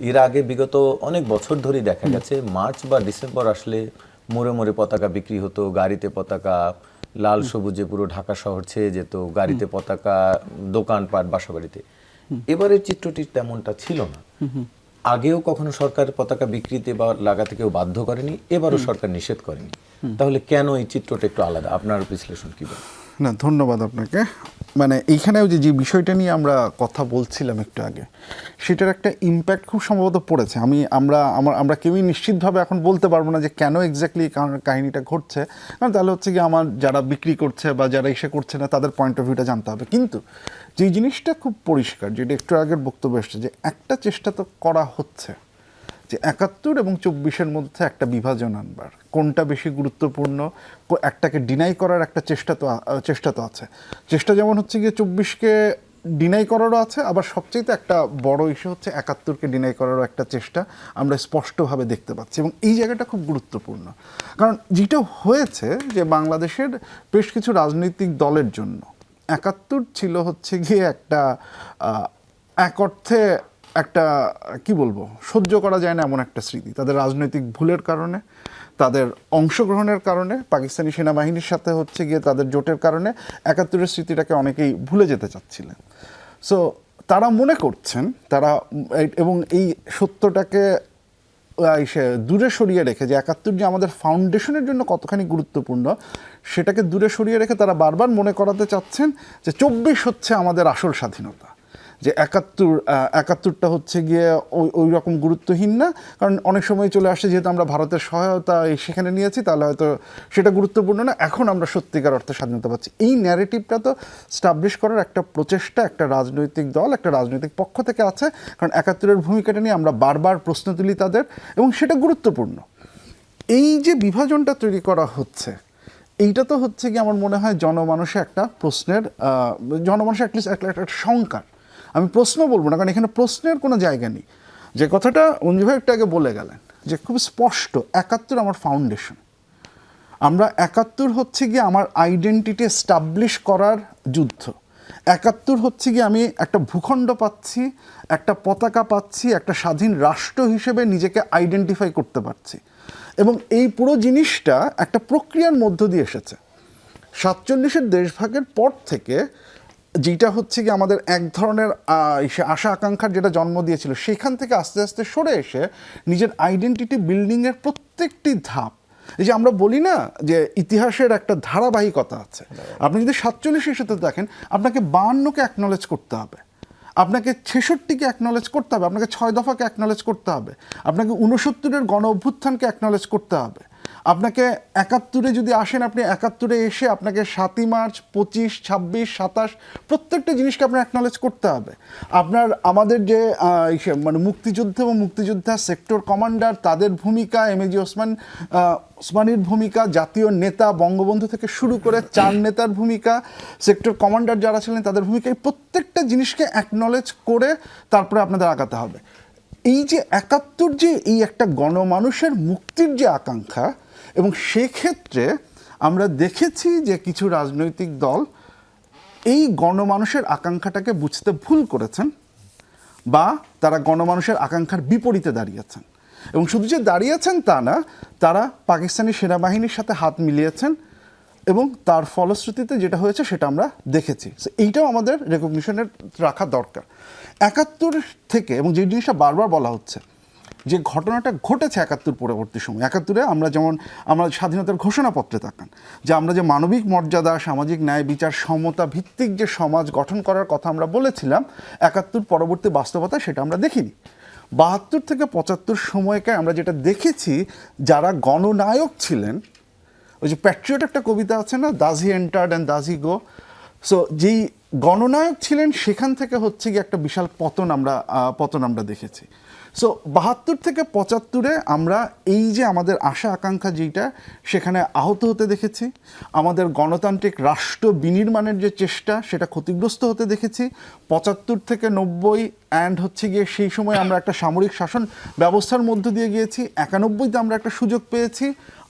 এর আগে বিগত অনেক বছর ধরেই দেখা গেছে মার্চ বা ডিসেম্বর আসলে মোড়ে মোড়ে পতাকা বিক্রি হতো গাড়িতে পতাকা লাল সবুজে পুরো ঢাকা শহর ছেয়ে যেত গাড়িতে পতাকা দোকানপাট বাসাবাড়িতে। এবারের চিত্রটি তেমনটা ছিল না। আগেও কখনো সরকার পতাকা বিক্রিতে বা লাগাতে কেউ বাধ্য করেনি এবারও সরকার নিষেধ করেনি। তাহলে কেন এই চিত্রটা একটু আলাদা? আপনার বিশ্লেষণ কি বলেন? না, ধন্যবাদ আপনাকে। মানে এইখানেও যে যে বিষয়টা নিয়ে আমরা কথা বলছিলাম একটু আগে, সেটার একটা ইম্প্যাক্ট খুব সম্ভবত পড়েছে। আমি, আমরা, আমার, আমরা কেউই নিশ্চিতভাবে এখন বলতে পারব না যে, কেন এক্স্যাক্টলি কাহিনীটা ঘটছে। কারণ তাহলে হচ্ছে কি আমার যারা বিক্রি করছে বা যারা এসে করছে না, তাদের পয়েন্ট অফ ভিউটা জানতে হবে। কিন্তু যে জিনিসটা খুব পরিষ্কার, যেটা একটু আগের বক্তব্য এসছে, যে একটা চেষ্টা তো করা হচ্ছে। যে একাত্তর এবং চব্বিশের মধ্যে একটা বিভাজন আনবার। কোনটা বেশি গুরুত্বপূর্ণ? একটাকে ডিনাই করার একটা চেষ্টা তো চেষ্টা তো আছে। চেষ্টা যেমন হচ্ছে গিয়ে চব্বিশকে ডিনাই করারও আছে, আবার সবচেয়ে একটা বড় ইস্যু হচ্ছে একাত্তরকে ডিনাই করারও একটা চেষ্টা আমরা স্পষ্টভাবে দেখতে পাচ্ছি এবং এই জায়গাটা খুব গুরুত্বপূর্ণ। কারণ যেটা হয়েছে যে বাংলাদেশের বেশ কিছু রাজনৈতিক দলের জন্য একাত্তর ছিল হচ্ছে গিয়ে একটা এক অর্থে একটা, কি বলব, সহ্য করা যায় না এমন একটা স্মৃতি। তাদের রাজনৈতিক ভুলের কারণে, তাদের অংশগ্রহণের কারণে, পাকিস্তানি সেনাবাহিনীর সাথে হচ্ছে গিয়ে তাদের জোটের কারণে একাত্তরের স্মৃতিটাকে অনেকেই ভুলে যেতে চাচ্ছিলেন। সো তারা মনে করছেন, তারা এবং এই সত্যটাকে সে- দূরে সরিয়ে রেখে যে একাত্তর যে আমাদের ফাউন্ডেশনের জন্য কতখানি গুরুত্বপূর্ণ, সেটাকে দূরে সরিয়ে রেখে তারা বারবার মনে করাতে চাচ্ছেন যে চব্বিশ হচ্ছে আমাদের আসল স্বাধীনতা। যে একাত্তর একাত্তরটা হচ্ছে গিয়ে ওই ওই রকম গুরুত্বহীন না? কারণ অনেক সময় চলে আসে যেহেতু আমরা ভারতের সহায়তা সেখানে নিয়েছি তাহলে হয়তো সেটা গুরুত্বপূর্ণ না। এখন আমরা সত্যিকার অর্থে স্বাধীনতা পাচ্ছি। এই ন্যারেটিভটা তো স্টাবলিশ করার একটা প্রচেষ্টা একটা রাজনৈতিক দল একটা রাজনৈতিক পক্ষ থেকে আছে। কারণ একাত্তরের ভূমিকাটা নিয়ে আমরা বারবার প্রশ্ন তুলি তাদের এবং সেটা গুরুত্বপূর্ণ। এই যে বিভাজনটা তৈরি করা হচ্ছে এইটা তো হচ্ছে কি আমার মনে হয় জনমানসে একটা প্রশ্নের আহ, জনমানসে অ্যাটলিস্ট একটা সংকার আমি প্রশ্ন বলব না, কারণ এখানে প্রশ্নের কোনো জায়গা নেই। যে কথাটা অঞ্জু ভাই একটু আগে বলে গেলেন, যে খুব স্পষ্ট, একাত্তর আমার ফাউন্ডেশন আমরা একাত্তর হচ্ছে গিয়ে আমার আইডেন্টিটি এস্টাবলিশ করার যুদ্ধ। একাত্তর হচ্ছে গিয়ে আমি একটা ভূখণ্ড পাচ্ছি, একটা পতাকা পাচ্ছি, একটা স্বাধীন রাষ্ট্র হিসেবে নিজেকে আইডেন্টিফাই করতে পারছি। এবং এই পুরো জিনিসটা একটা প্রক্রিয়ার মধ্য দিয়ে এসেছে। সাতচল্লিশের দেশভাগের পর থেকে যেটা হচ্ছে কি আমাদের এক ধরনের আশা আকাঙ্ক্ষার যেটা জন্ম দিয়েছিল, সেখান থেকে আস্তে আস্তে সরে এসে নিজের আইডেন্টিটি বিল্ডিংয়ের প্রত্যেকটি ধাপ। এই যে আমরা বলি না যে ইতিহাসের একটা ধারাবাহিকতা আছে। আপনি যদি সাতচল্লিশের সাথে দেখেন, আপনাকে বাহান্নকে অ্যাকনলেজ করতে হবে। আপনাকে ছেষট্টিকে অ্যাকনলেজ করতে হবে। আপনাকে ছয় দফাকে অ্যাকনলেজ করতে হবে। আপনাকে উনসত্তরের গণ অভ্যুত্থানকে অ্যাকনলেজ করতে হবে। আপনাকে একাত্তরে যদি আসেন, আপনি একাত্তরে এসে আপনাকে সাতই মার্চ, পঁচিশ, ছাব্বিশ, সাতাশ প্রত্যেকটা জিনিসকে আপনার অ্যাকনলেজ করতে হবে। আপনার, আমাদের যে মানে মুক্তিযুদ্ধ এবং মুক্তিযোদ্ধা সেক্টর কমান্ডার তাদের ভূমিকা এম এজি ওসমান ওসমানীর ভূমিকা, জাতীয় নেতা, বঙ্গবন্ধু থেকে শুরু করে চার নেতার ভূমিকা সেক্টর কমান্ডার যারা ছিলেন তাদের ভূমিকা, এই প্রত্যেকটা জিনিসকে অ্যাকনলেজ করে তারপরে আপনাদের আগাতে হবে। এই যে একাত্তর যে, এই একটা গণমানুষের মুক্তির যে আকাঙ্ক্ষা এবং সেক্ষেত্রে আমরা দেখেছি যে কিছু রাজনৈতিক দল এই গণমানুষের আকাঙ্ক্ষাটাকে বুঝতে ভুল করেছেন বা তারা গণমানুষের আকাঙ্ক্ষার বিপরীতে দাঁড়িয়েছেন। এবং শুধু যে দাঁড়িয়েছেন তা না, তারা পাকিস্তানি সেনাবাহিনীর সাথে হাত মিলিয়েছেন এবং তার ফলশ্রুতিতে যেটা হয়েছে সেটা আমরা দেখেছি। এইটাও আমাদের রেকগনিশনের রাখা দরকার। একাত্তর থেকে এবং যে জিনিসটা বারবার বলা হচ্ছে যে ঘটনাটা ঘটেছে একাত্তর পরবর্তী সময়, একাত্তরে আমরা যেমন, আমরা স্বাধীনতার ঘোষণাপত্রে তাকান, যে আমরা যে মানবিক মর্যাদা, সামাজিক ন্যায়, বিচার, সমতা ভিত্তিক যে সমাজ গঠন করার কথা আমরা বলেছিলাম, একাত্তর পরবর্তী বাস্তবতা সেটা আমরা দেখিনি। বাহাত্তর থেকে পঁচাত্তর সময়কে আমরা যেটা দেখেছি, যারা গণনায়ক ছিলেন, ওই যে প্যাট্রিয়ট একটা কবিতা আছে না দাজি এন্টার্ড অ্যান্ড দাজি গো সো যেই গণনায়ক ছিলেন, সেখান থেকে হচ্ছে গিয়ে একটা বিশাল পতন আমরা পতন আমরা দেখেছি। সো বাহাত্তর থেকে পঁচাত্তরে আমরা এই যে আমাদের আশা, আকাঙ্ক্ষা যেটা সেখানে আহত হতে দেখেছি। আমাদের গণতান্ত্রিক রাষ্ট্র বিনির্মাণের যে চেষ্টা, সেটা ক্ষতিগ্রস্ত হতে দেখেছি। পঁচাত্তর থেকে নব্বই অ্যান্ড হচ্ছে গিয়ে সেই সময় আমরা একটা সামরিক শাসন ব্যবস্থার মধ্য দিয়ে গিয়েছি। একানব্বইতে আমরা একটা সুযোগ পেয়েছি।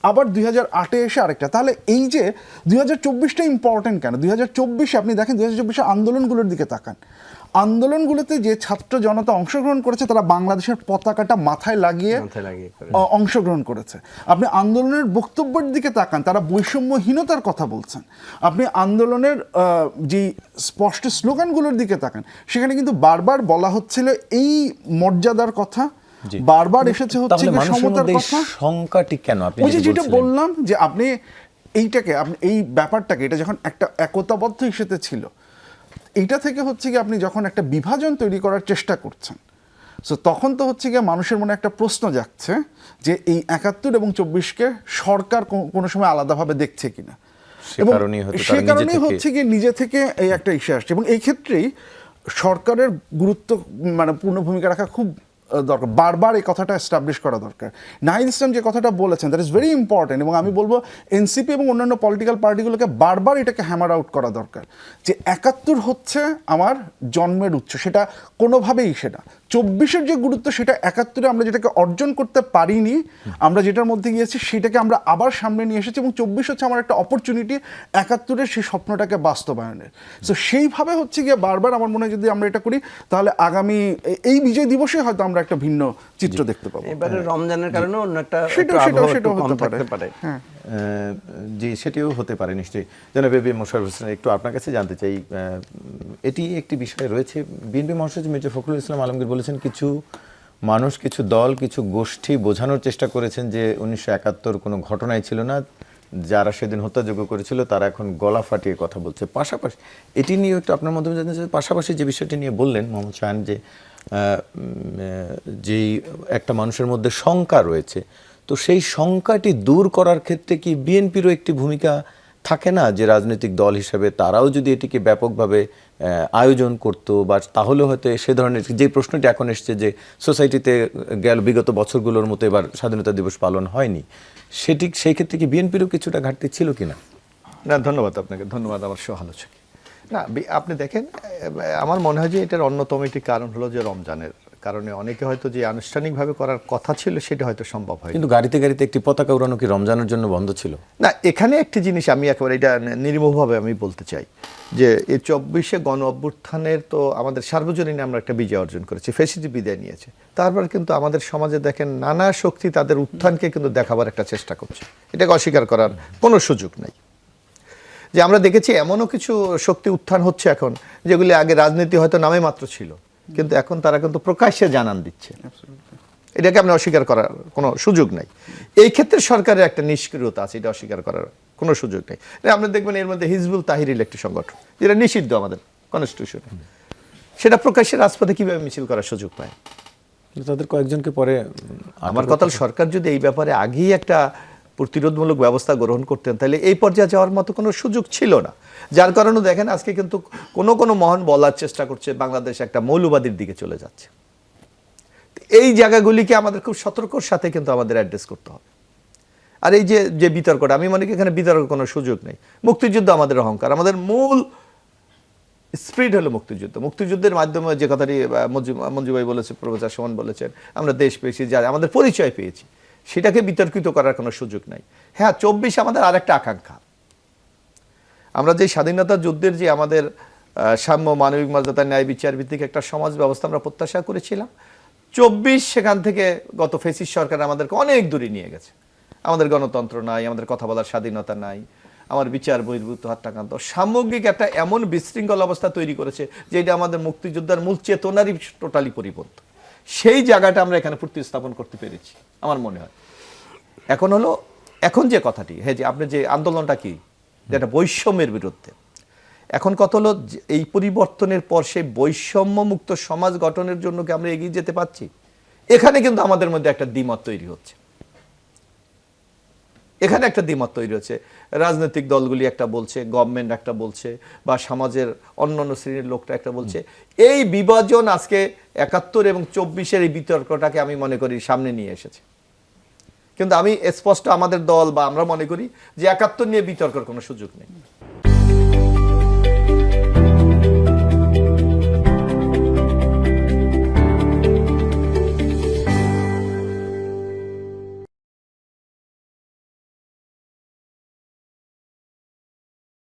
আবার দুই হাজার আটে এসে আরেকটা। তাহলে এই যে দুই হাজার চব্বিশটা ইম্পর্টেন্ট কেন? দুই হাজার চব্বিশে আপনি দেখেন, দুই হাজার চব্বিশে আন্দোলনগুলোর দিকে তাকান। আন্দোলনগুলোতে যে ছাত্র জনতা অংশগ্রহণ করেছে তারা বাংলাদেশের পতাকাটা মাথায় লাগিয়ে অংশগ্রহণ করেছে। আপনি আন্দোলনের বক্তব্যের দিকে তাকান তারা বৈষম্যহীনতার কথা বলছেন। আপনি আন্দোলনের যে স্পষ্ট স্লোগানগুলোর দিকে তাকান সেখানে কিন্তু বারবার বলা হচ্ছিল এই মর্যাদার কথা বারবার এসেছে হচ্ছে সমতার কথা। কেন আপনি ওই যে যেটা বললাম যে আপনি এইটাকে আপনি এই ব্যাপারটাকে এটা যখন একটা একতাবদ্ধ হিসেবে ছিল এইটা থেকে হচ্ছে কি আপনি যখন একটা বিভাজন তৈরি করার চেষ্টা করছেন সো তখন তো হচ্ছে গিয়ে মানুষের মনে একটা প্রশ্ন যাচ্ছে যে এই একাত্তর এবং চব্বিশকে সরকার কোনো সময় আলাদাভাবে দেখছে কিনা? এবং সে কারণেই থেকে- হচ্ছে গিয়ে নিজে থেকে এই একটা ইস্যু আসছে। এবং এই ক্ষেত্রেই সরকারের গুরুত্ব মানে পূর্ণ ভূমিকা রাখা খুব দরকার। বারবার এই কথাটা এস্টাবলিশ করা দরকার। নাহিদ ইসলাম যে কথাটা বলেছেন দ্যাট ইজ ভেরি ইম্পর্টেন্ট এবং আমি বলব এনসিপি এবং অন্যান্য পলিটিক্যাল পার্টিগুলোকে বারবার এটাকে হ্যামার আউট করা দরকার। যে একাত্তর হচ্ছে আমার জন্মের উৎস, সেটা কোনোভাবেই সেটা। চব্বিশের যে গুরুত্ব, সেটা একাত্তরে আমরা যেটাকে অর্জন করতে পারিনি, আমরা যেটার মধ্যে গিয়েছি, সেটাকে আমরা আবার সামনে নিয়ে এসেছি এবং চব্বিশ হচ্ছে আমার একটা অপরচুনিটি একাত্তরের সেই স্বপ্নটাকে বাস্তবায়নের। সো সেইভাবে হচ্ছে গিয়ে বারবার আমার মনে হয় যদি আমরা এটা করি, তাহলে আগামী এই বিজয় দিবসে হয়তো আমরা একটা ভিন্ন চিত্র দেখতে পাবো। এবারে রমজানের কারণে অন্য একটা একটু সেটাও কম হতে পারে। হ্যাঁ। জি সেটিও হতে পারে নিশ্চয়ই। যেন বেবি মোশারফ হোসেন একটু আপনার কাছে জানতে চাই এটি একটি বিষয় রয়েছে। বিএনপি মহাসচিব মির্জা ফখরুল ইসলাম আলমগীর বলেছেন কিছু মানুষ কিছু দল কিছু গোষ্ঠী বোঝানোর চেষ্টা করেছেন যে উনিশশো একাত্তর কোনো ঘটনাই ছিল না। যারা সেদিন হত্যাযোগ্য করেছিল তারা এখন গলা ফাটিয়ে কথা বলছে। পাশাপাশি এটি নিয়ে একটু আপনার মাধ্যমে জানতে চাই পাশাপাশি যে বিষয়টি নিয়ে বললেন মোহাম্মদ শাহান যে যেই একটা মানুষের মধ্যে শঙ্কা রয়েছে, তো সেই শঙ্কাটি দূর করার ক্ষেত্রে কি বিএনপিরও একটি ভূমিকা থাকে না যে রাজনৈতিক দল হিসেবে তারাও যদি এটিকে ব্যাপকভাবে আয়োজন করতো বা তাহলে হয়তো সে ধরনের যে প্রশ্নটি এখন এসছে যে সোসাইটিতে গেল বিগত বছরগুলোর মতো এবার স্বাধীনতা দিবস পালন হয়নি, সেটি, সেই ক্ষেত্রে কি বিএনপিরও কিছুটা ঘাটতি ছিল কিনা? না, ধন্যবাদ আপনাকে, ধন্যবাদ আমার সহ আলোচক। না আপনি দেখেন আমার মনে হয় যে এটার অন্যতম একটি কারণ হলো যে রমজানের কারণে অনেকে হয়তো যে আনুষ্ঠানিকভাবে করার কথা ছিল সেটা হয়তো সম্ভব হয় কিন্তু গাড়িতে গাড়িতে একটি পতাকা উড়ানো কি রমজানের জন্য বন্ধ ছিল? না এখানে একটি জিনিস আমি একেবারে এটা নির্মমভাবে আমি বলতে চাই যে এই চব্বিশে গণ অভ্যুত্থানের তো আমাদের সার্বজনীন আমরা একটা বিজয় অর্জন করেছি ফেসিটি বিদায় নিয়েছে। তারপর কিন্তু আমাদের সমাজে দেখেন নানা শক্তি তাদের উত্থানকে কিন্তু দেখাবার একটা চেষ্টা করছে। এটাকে অস্বীকার করার কোনো সুযোগ নেই। যে আমরা দেখেছি এমনও কিছু শক্তি উত্থান হচ্ছে এখন যেগুলি আগে রাজনীতি হয়তো নামে মাত্র ছিল কিন্তু এখন তারা কিন্তু প্রকাশ্যে জানান দিচ্ছে। এটাকে আমরা অস্বীকার করার কোনো সুযোগ নাই। এই ক্ষেত্রে সরকারের একটা নিষ্ক্রিয়তা আছে এটা অস্বীকার করার কোনো সুযোগ নেই। আপনি দেখবেন এর মধ্যে হিজবুল তাহিরিল একটি সংগঠন যেটা নিষিদ্ধ আমাদের কনস্টিটিউশনে সেটা প্রকাশ্যে রাজপথে কীভাবে মিছিল করার সুযোগ পায়? তাদের কয়েকজনকে পরে আমার কথা সরকার যদি এই ব্যাপারে আগেই একটা প্রতিরোধমূলক ব্যবস্থা গ্রহণ করতেন, তাহলে এই পর্যায়ে যাওয়ার মতো কোনো সুযোগ ছিল না। যার কারণে দেখেন, আজকে কিন্তু কোনো কোনো মহান বলার চেষ্টা করছে, বাংলাদেশ একটা মৌলবাদীর দিকে চলে যাচ্ছে। এই জায়গাগুলিকে আমাদের খুব সতর্কর সাথে কিন্তু আমাদের অ্যাড্রেস করতে হবে। আর এই যে যে বিতর্কটা, আমি মনে করি এখানে বিতর্কের কোনো সুযোগ নেই। মুক্তিযুদ্ধ আমাদের অহংকার, আমাদের মূল স্প্রিড হলো মুক্তিযুদ্ধ। মুক্তিযুদ্ধের মাধ্যমে যে কথাটি মঞ্জু, মঞ্জুভাই বলেছে, প্রফেসর সুমন বলেছেন, আমরা দেশ পেয়েছি যা আমাদের পরিচয় পেয়েছি। সেটাকে বিতর্কিত করার কোনো সুযোগ নাই। হ্যাঁ চব্বিশ আমাদের আরেকটা আকাঙ্ক্ষা। আমরা যে স্বাধীনতা যুদ্ধের যে আমাদের সাম্য মানবিক মর্যাদা, ন্যায় বিচার ভিত্তিক একটা সমাজ ব্যবস্থা আমরা প্রত্যাশা করেছিলাম। চব্বিশ সেখান থেকে গত ফেসিস সরকার আমাদেরকে অনেক দূরে নিয়ে গেছে। আমাদের গণতন্ত্র নাই, আমাদের কথা বলার স্বাধীনতা নাই, আমার বিচার বহির্ভূত হত্যাকান্ত সামগ্রিক একটা এমন বিশৃঙ্খল অবস্থা তৈরি করেছে, যেটা আমাদের মুক্তিযোদ্ধার মূল চেতনারই টোটালি পরিবর্তন সেই জায়গাটা আমরা এখানে প্রতিস্থাপন করতে পেরেছি আমার মনে হয়। এখন হলো এখন যে কথাটি হ্যাঁ যে আপনি যে আন্দোলনটা কি যেটা বৈষম্যের বিরুদ্ধে এখন কত হলো এই পরিবর্তনের পর সেই বৈষম্য মুক্ত সমাজ গঠনের জন্য কি আমরা এগিয়ে যেতে পারছি? এখানে কিন্তু আমাদের মধ্যে একটা দ্বিমত তৈরি হচ্ছে। এখানে একটা দ্বিমত তৈরি হচ্ছে। রাজনৈতিক দলগুলি একটা বলছে গভর্নমেন্ট একটা বলছে বা সমাজের অন্যান্য অন্য শ্রেণির লোকটা একটা বলছে। এই বিভাজন আজকে একাত্তর এবং চব্বিশের এই বিতর্কটাকে আমি মনে করি সামনে নিয়ে এসেছে। কিন্তু আমি স্পষ্ট আমাদের দল বা আমরা মনে করি যে একাত্তর নিয়ে বিতর্কের কোনো সুযোগ নেই।